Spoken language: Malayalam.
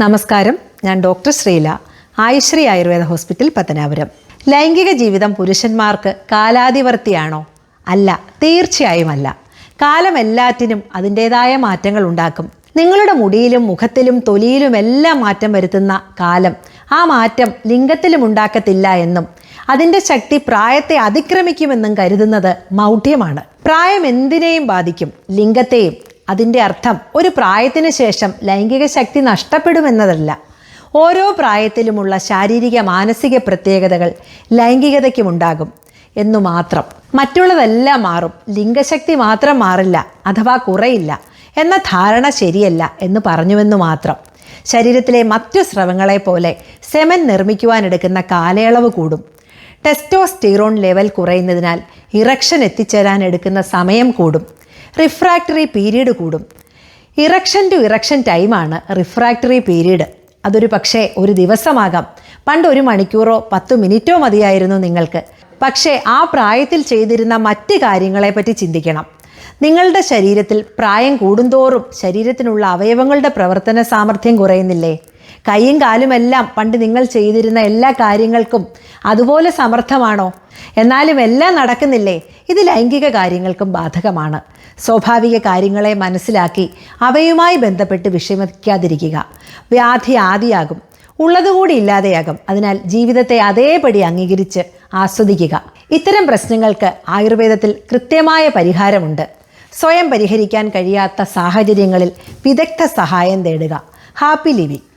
നമസ്കാരം. ഞാൻ ഡോക്ടർ ശ്രീല ആയുശ്രീ ആയുർവേദ ഹോസ്പിറ്റൽ പത്തനാപുരം. ലൈംഗിക ജീവിതം പുരുഷന്മാർക്ക് കാലാതിവർത്തിയാണോ അല്ല തീർച്ചയായും അല്ല കാലം എല്ലാറ്റിനും അതിന്റെതായ മാറ്റങ്ങൾ ഉണ്ടാക്കും. നിങ്ങളുടെ മുടിയിലും മുഖത്തിലും തൊലിയിലും എല്ലാം മാറ്റം വരുത്തുന്ന കാലം. ആ മാറ്റം ലിംഗത്തിലും ഉണ്ടാക്കത്തില്ല എന്നും അതിന്റെ ശക്തി പ്രായത്തെ അതിക്രമിക്കുമെന്നും കരുതുന്നത് മൗഢ്യമാണ്. പ്രായം എന്തിനേയും ബാധിക്കും? ലിംഗത്തെയും. അതിന്റെ അർത്ഥം ഒരു പ്രായത്തിന് ശേഷം ലൈംഗിക ശക്തി നഷ്ടപ്പെടുമെന്നതല്ല. ഓരോ പ്രായത്തിലുമുള്ള ശാരീരിക മാനസിക പ്രത്യേകതകൾ ലൈംഗികതയ്ക്കുമുണ്ടാകും എന്നു മാത്രം. മറ്റുള്ളതെല്ലാം മാറും. ലിംഗശക്തി മാത്രം മാറില്ല അഥവാ കുറയില്ല. എന്ന ധാരണ ശരിയല്ല എന്ന് പറഞ്ഞുവെന്നു മാത്രം. ശരീരത്തിലെ മറ്റു സ്രവങ്ങളെ പോലെ സെമൻ നിർമ്മിക്കുവാനെടുക്കുന്ന കാലയളവ് കൂടും. ടെസ്റ്റോസ്റ്റീറോൺ ലെവൽ കുറയുന്നതിനാൽ ഇറക്ഷൻ എത്തിച്ചേരാൻ എടുക്കുന്ന സമയം കൂടും. റിഫ്രാക്ടറി പീരീഡ് കൂടും. ഇറക്ഷൻ ടു ഇറക്ഷൻ ടൈമാണ് റിഫ്രാക്ടറി പീരീഡ് അതൊരു പക്ഷേ ഒരു ദിവസമാകാം. പണ്ട് ഒരു മണിക്കൂറോ പത്ത് മിനിറ്റോ മതിയായിരുന്നു നിങ്ങൾക്ക്. പക്ഷേ ആ പ്രായത്തിൽ ചെയ്തിരുന്ന മറ്റ് കാര്യങ്ങളെപ്പറ്റി ചിന്തിക്കണം. നിങ്ങളുടെ ശരീരത്തിൽ പ്രായം കൂടുന്തോറും ശരീരത്തിനുള്ള അവയവങ്ങളുടെ പ്രവർത്തന സാമർഥ്യം കുറയുന്നില്ലേ? കൈയും കാലുമെല്ലാം പണ്ട് നിങ്ങൾ ചെയ്തിരുന്ന എല്ലാ കാര്യങ്ങൾക്കും അതുപോലെ സമർത്ഥമാണോ? എന്നാലും എല്ലാം നടക്കുന്നില്ലേ? ഇത് ലൈംഗിക കാര്യങ്ങൾക്കും ബാധകമാണ്. സ്വാഭാവിക കാര്യങ്ങളെ മനസ്സിലാക്കി അവയുമായി ബന്ധപ്പെട്ട് വിഷമിക്കാതിരിക്കുക. വ്യാധി ആദിയാകും. ഉള്ളതുകൂടി ഇല്ലാതെയാകും. അതിനാൽ ജീവിതത്തെ അതേപടി അംഗീകരിച്ച് ആസ്വദിക്കുക. ഇത്തരം പ്രശ്നങ്ങൾക്ക് ആയുർവേദത്തിൽ കൃത്യമായ പരിഹാരമുണ്ട്. സ്വയം പരിഹരിക്കാൻ കഴിയാത്ത സാഹചര്യങ്ങളിൽ വിദഗ്ധ സഹായം തേടുക. Happy living.